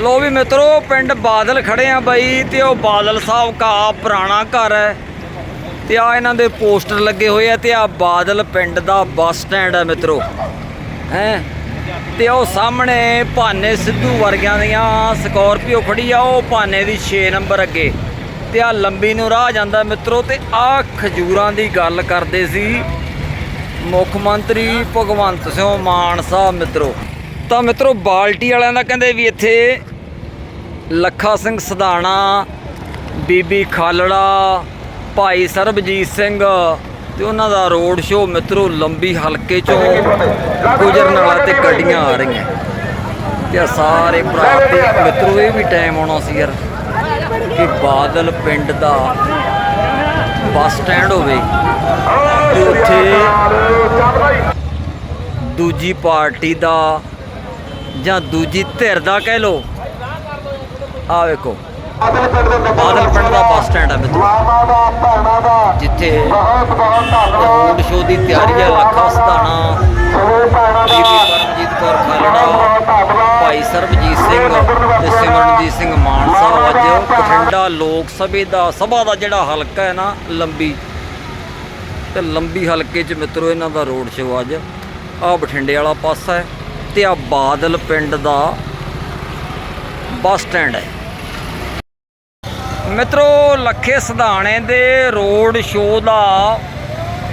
ਲੋ ਵੀ ਮਿੱਤਰੋ, ਪਿੰਡ ਬਾਦਲ ਖੜੇ ਆ ਬਾਈ ਤੇ ਉਹ ਬਾਦਲ ਸਾਹਿਬ ਕਾ ਪੁਰਾਣਾ ਘਰ ਹੈ ਤੇ ਆ ਇਹਨਾਂ ਦੇ ਪੋਸਟਰ ਲੱਗੇ ਹੋਏ ਆ ਤੇ ਆ ਬਾਦਲ ਪਿੰਡ ਦਾ ਬੱਸ ਸਟੈਂਡ ਹੈ ਮਿੱਤਰੋ, ਹੈ? ਤੇ ਉਹ ਸਾਹਮਣੇ ਭਾਨੇ ਸਿੱਧੂ ਵਰਗਿਆਂ ਦੀਆਂ ਸਕੋਰਪੀਓ ਖੜੀ ਆ, ਉਹ ਭਾਨੇ ਦੀ 6 ਨੰਬਰ ਅੱਗੇ। ਤੇ ਆ ਲੰਬੀ ਨੂੰ ਰਾਹ ਜਾਂਦਾ ਮਿੱਤਰੋ ਤੇ ਆ ਖਜੂਰਾਂ ਦੀ ਗੱਲ ਕਰਦੇ ਸੀ ਮੁੱਖ ਮੰਤਰੀ ਭਗਵੰਤ ਸਿੰਘ ਮਾਨ ਸਾਹਿਬ ਮਿੱਤਰੋ। ਤਾਂ ਮਿੱਤਰੋ, ਬਾਲਟੀ ਵਾਲਿਆਂ ਦਾ ਕਹਿੰਦੇ ਵੀ ਇੱਥੇ ਲੱਖਾ ਸਿੰਘ ਸਧਾਣਾ, ਬੀਬੀ ਖਾਲੜਾ, ਭਾਈ ਸਰਬਜੀਤ ਸਿੰਘ ਤੇ ਉਹਨਾਂ ਦਾ ਰੋਡ ਸ਼ੋਅ ਮਿੱਤਰੋ ਲੰਬੀ ਹਲਕੇ ਚੋਂ ਗੁਜਰਨ ਵਾਲਾ ਤੇ ਗੱਡੀਆਂ ਆ ਰਹੀਆਂ। ਤੇ ਆਹ ਸਾਰੇ ਭਰਾ ਤੇ ਮਿੱਤਰੋ, ਇਹ ਵੀ ਟਾਈਮ ਆਉਣਾ ਸੀ ਯਾਰ ਕਿ ਬਾਦਲ ਪਿੰਡ ਦਾ ਬੱਸ ਸਟੈਂਡ ਹੋਵੇ ਤੇ ਉੱਥੇ ਦੂਜੀ ਪਾਰਟੀ ਦਾ ਜਾਂ ਦੂਜੀ ਧਿਰ ਦਾ ਕਹਿ ਲੋ ਆ ਵੇਖੋ। ਬਾਦਲ ਪਿੰਡ ਦਾ ਬੱਸ ਸਟੈਂਡ ਹੈ ਮਿੱਤਰੋ। ਜਿੱਥੇ ਰੋਡ ਸ਼ੋਅ ਦੀ ਤਿਆਰੀ ਹੈ ਲੱਖਾ ਸਧਾਣਾ ਬੀਬੀ ਪਰਮਜੀਤ ਕੌਰ ਖਾਲੜਾ, ਭਾਈ ਸਰਬਜੀਤ ਸਿੰਘ ਤੇ ਸਿਮਰਨਜੀਤ ਸਿੰਘ ਮਾਨ ਸਾਹਿਬ ਅੱਜ ਬਠਿੰਡਾ ਲੋਕ ਸਭੇ ਦਾ, ਸਭਾ ਦਾ ਜਿਹੜਾ ਹਲਕਾ ਹੈ ਨਾ, ਲੰਬੀ ਤੇ ਲੰਬੀ ਹਲਕੇ 'ਚ ਮਿੱਤਰੋ ਇਹਨਾਂ ਦਾ ਰੋਡ ਸ਼ੋਅ ਅੱਜ। ਆ ਬਠਿੰਡੇ ਵਾਲਾ ਪਾਸਾ ਹੈ ਤੇ ਆ ਬਾਦਲ ਪਿੰਡ ਦਾ ਬੱਸ ਸਟੈਂਡ ਹੈ। ਮਿੱਤਰੋ, ਲੱਖੇ ਸਧਾਣੇ ਦੇ ਰੋਡ ਸ਼ੋਅ ਦਾ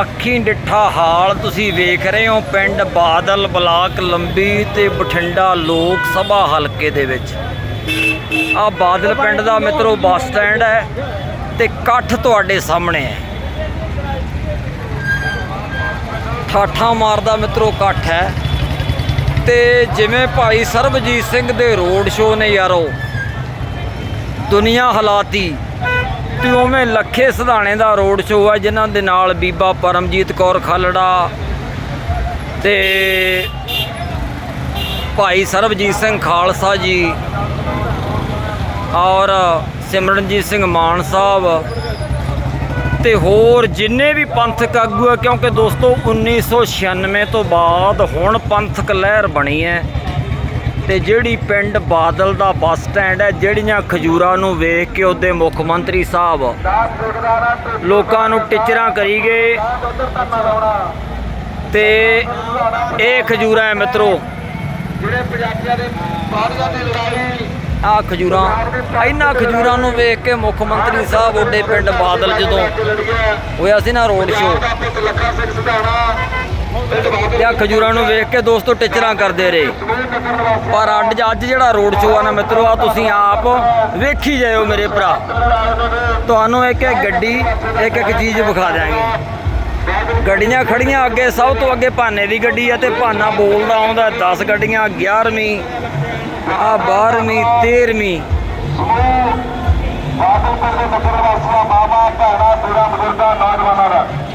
ਅੱਖੀ ਡਿੱਠਾ ਹਾਲ ਤੁਸੀਂ ਵੇਖ ਰਹੇ ਹੋ। ਪਿੰਡ ਬਾਦਲ ਬਲਾਕ ਲੰਬੀ ਤੇ ਬਠਿੰਡਾ ਲੋਕ ਸਭਾ ਹਲਕੇ ਦੇ ਵਿੱਚ। ਆ ਬਾਦਲ ਪਿੰਡ ਦਾ ਮਿੱਤਰੋ, ਬੱਸ ਸਟੈਂਡ ਹੈ ਤੇ ਇਕੱਠ ਤੁਹਾਡੇ ਸਾਹਮਣੇ ਹੈ। ਠਾਠਾ ਮਾਰਦਾ ਮਿੱਤਰੋ, ਇਕੱਠ ਹੈ। ਤੇ ਜਿਵੇਂ ਭਾਈ ਸਰਬਜੀਤ ਸਿੰਘ ਦੇ ਰੋਡ ਸ਼ੋਅ ਨੇ ਯਾਰੋ ਦੁਨੀਆ ਹਲਾਤੀ। ਤੇ ਉਵੇਂ ਲੱਖੇ ਸਧਾਣੇ ਦਾ ਰੋਡ ਸ਼ੋਅ ਹੈ ਜਿਨ੍ਹਾਂ ਦੇ ਨਾਲ ਬੀਬਾ ਪਰਮਜੀਤ ਕੌਰ ਖਾਲੜਾ ਤੇ ਭਾਈ ਸਰਬਜੀਤ ਸਿੰਘ ਖਾਲਸਾ ਜੀ ਔਰ ਸਿਮਰਨਜੀਤ ਸਿੰਘ ਮਾਨ ਸਾਹਿਬ ਤੇ ਹੋਰ ਜਿੰਨੇ ਵੀ ਪੰਥਕ ਆਗੂ ਹੈ ਕਿਉਂਕਿ ਦੋਸਤੋ 1996 ਤੋਂ ਬਾਅਦ ਹੁਣ ਪੰਥਕ ਲਹਿਰ ਬਣੀ ਹੈ। ਤੇ ਜਿਹੜੀ ਪਿੰਡ ਬਾਦਲ ਦਾ ਬੱਸ ਸਟੈਂਡ ਹੈ ਜਿਹੜੀਆਂ ਖਜੂਰਾਂ ਨੂੰ ਵੇਖ ਕੇ ਉਹਦੇ ਮੁੱਖ ਮੰਤਰੀ ਸਾਹਿਬ ਲੋਕਾਂ ਨੂੰ ਟਿਚਰਾਂ ਕਰੀ ਗਏ। ਤੇ ਇਹ ਖਜੂਰਾਂ ਹੈ ਮਿੱਤਰੋ। ਜਿਹੜੇ ਪੰਜਾਬੀਆਂ ਦੇ ਬਾਦਲਾਂ ਦੀ ਲੜਾਈ ਆ ਖਜੂਰਾਂ ਇਹਨਾਂ ਖਜੂਰਾਂ ਨੂੰ ਵੇਖ ਕੇ ਮੁੱਖ ਮੰਤਰੀ ਸਾਹਿਬ ਉਹਦੇ ਪਿੰਡ ਬਾਦਲ ਜਦੋਂ ਹੋਇਆ ਸੀ ਨਾ ਰੋਡ ਸ਼ੋਅ ਦਾ ਪੁੱਤ ਲੱਖਾ ਸਿੰਘ ਸਧਾਣਾ ਪਿੰਡ ਬਾਦਲ ਤੇ ਆ ਖਜੂਰਾਂ ਨੂੰ ਵੇਖ ਕੇ ਦੋਸਤੋ ਟਿਚਰਾਂ ਕਰਦੇ ਰਹੇ। ਪਰ ਅੱਜ ਅੱਜ ਜਿਹੜਾ ਰੋਡ ਸ਼ੋਅ ਆ ਨਾ ਮਿੱਤਰੋ, ਆ ਤੁਸੀਂ ਆਪ ਵੇਖੀ ਜਾਇਓ ਮੇਰੇ ਭਰਾ। ਤੁਹਾਨੂੰ ਇੱਕ ਇੱਕ ਗੱਡੀ, ਇੱਕ ਇੱਕ ਚੀਜ਼ ਵਿਖਾ ਦਿਆਂਗੇ। ਗੱਡੀਆਂ ਖੜੀਆਂ ਅੱਗੇ, ਸਭ ਤੋਂ ਅੱਗੇ ਭਾਨੇ ਦੀ ਗੱਡੀ ਆ ਤੇ ਭਾਨਾ ਬੋਲਦਾ ਆਉਂਦਾ 10 ਗੱਡੀਆਂ 11ਵੀਂ ਆ 12ਵੀਂ 13ਵੀਂ ਬਾਦਲ ਦੇ ਨਗਰ ਵਾਸੀਆਂ ਬਾਬਾ ਭੈਣਾ ਬੁੜਾ ਬਜ਼ੁਰਗਾਂ, ਨੌਜਵਾਨਾਂ ਦਾ।